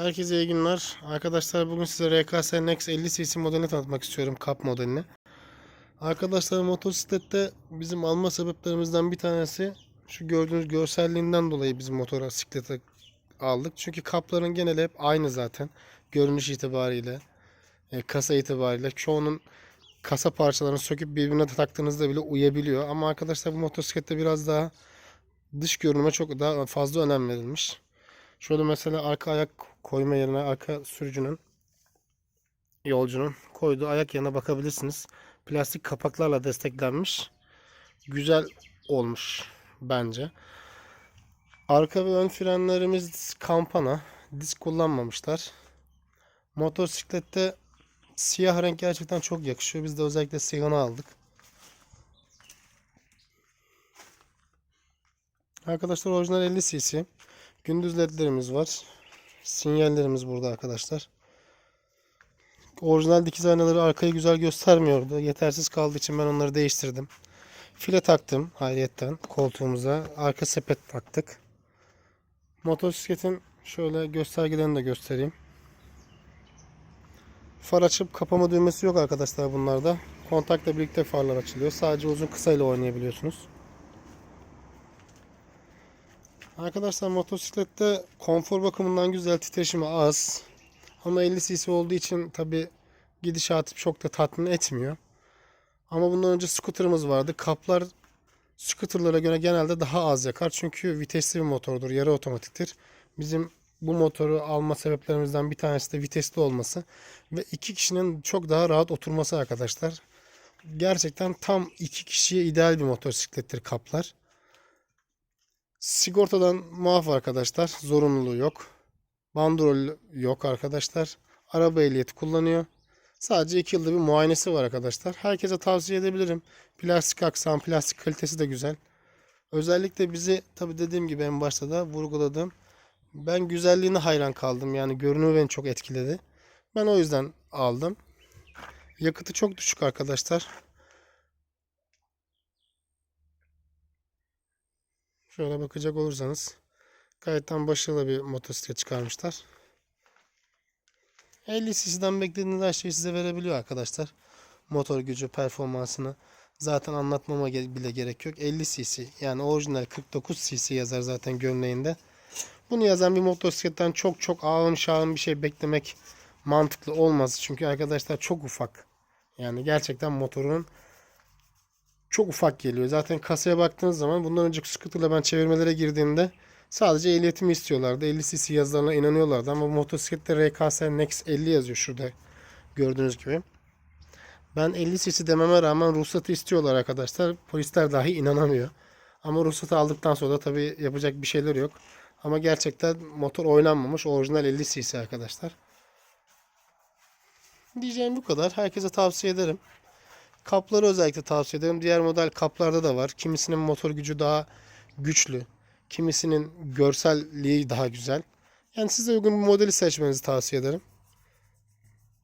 Herkese iyi günler. Arkadaşlar bugün size RKS Nex 50 cc modelini tanıtmak istiyorum. Cup modelini. Arkadaşlar motosiklette bizim alma sebeplerimizden bir tanesi şu gördüğünüz görselliğinden dolayı biz motosiklete aldık. Çünkü kapların geneli hep aynı zaten. Görünüş itibariyle, e, kasa itibariyle. Çoğunun kasa parçalarını söküp birbirine taktığınızda bile uyabiliyor. Ama arkadaşlar bu motosiklette biraz daha dış görünüme çok daha fazla önem verilmiş. Şöyle mesela arka ayak koyma yerine arka sürücünün yolcunun koyduğu ayak yerine bakabilirsiniz. Plastik kapaklarla desteklenmiş. Güzel olmuş bence. Arka ve ön frenlerimiz kampana. Disk kullanmamışlar. Motosiklette siyah renk gerçekten çok yakışıyor. Biz de özellikle siyahını aldık. Arkadaşlar orijinal 50 cc. Gündüz ledlerimiz var. Sinyallerimiz burada arkadaşlar. Orijinal dikiz aynaları arkayı güzel göstermiyordu. Yetersiz kaldığı için ben onları değiştirdim. File taktım hayriyetten koltuğumuza. Arka sepet taktık. Motosikletin şöyle göstergelerini de göstereyim. Far açıp kapama düğmesi yok arkadaşlar bunlarda. Kontakla birlikte farlar açılıyor. Sadece uzun kısa ile oynayabiliyorsunuz. Arkadaşlar motosiklette konfor bakımından güzel titreşimi az. Ama 50 cc olduğu için tabi gidişatı çok da tatmin etmiyor. Ama bundan önce scooter'ımız vardı. Kaplar scooter'lara göre genelde daha az yakar. Çünkü vitesli bir motordur. Yarı otomatiktir. Bizim bu motoru alma sebeplerimizden bir tanesi de vitesli olması. Ve iki kişinin çok daha rahat oturması arkadaşlar. Gerçekten tam iki kişiye ideal bir motosiklettir kaplar. Sigortadan muaf arkadaşlar. Zorunluluğu yok. Bandrol yok arkadaşlar. Araba ehliyeti kullanıyor. Sadece 2 yılda bir muayenesi var arkadaşlar. Herkese tavsiye edebilirim. Plastik aksam, plastik kalitesi de güzel. Özellikle bizi tabi dediğim gibi en başta da vurguladım. Ben güzelliğine hayran kaldım. Yani görünümü beni çok etkiledi. Ben o yüzden aldım. Yakıtı çok düşük arkadaşlar. Şöyle bakacak olursanız gayet tam başarılı bir motosiklet çıkarmışlar. 50 cc'den beklediğiniz her şeyi size verebiliyor arkadaşlar. Motor gücü, performansını zaten anlatmama bile gerek yok. 50 cc yani orijinal 49 cc yazar zaten gömleğinde. Bunu yazan bir motosikletten çok çok ağın şağın bir şey beklemek mantıklı olmaz. Çünkü arkadaşlar çok ufak. Yani gerçekten motorun çok ufak geliyor. Zaten kasaya baktığınız zaman bundan önceki scooter'la ben çevirmelere girdiğimde sadece ehliyetimi istiyorlardı. 50 cc yazılarına inanıyorlardı ama bu motosiklette RKS Nex 50 yazıyor şurada gördüğünüz gibi. Ben 50 cc dememe rağmen ruhsatı istiyorlar arkadaşlar. Polisler dahi inanamıyor. Ama ruhsatı aldıktan sonra da tabii yapacak bir şeyler yok. Ama gerçekten motor oynanmamış orijinal 50 cc arkadaşlar. Diyeceğim bu kadar. Herkese tavsiye ederim. Kapları özellikle tavsiye ederim. Diğer model kaplarda da var. Kimisinin motor gücü daha güçlü. Kimisinin görselliği daha güzel. Yani size uygun bir modeli seçmenizi tavsiye ederim.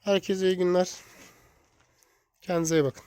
Herkese iyi günler. Kendinize iyi bakın.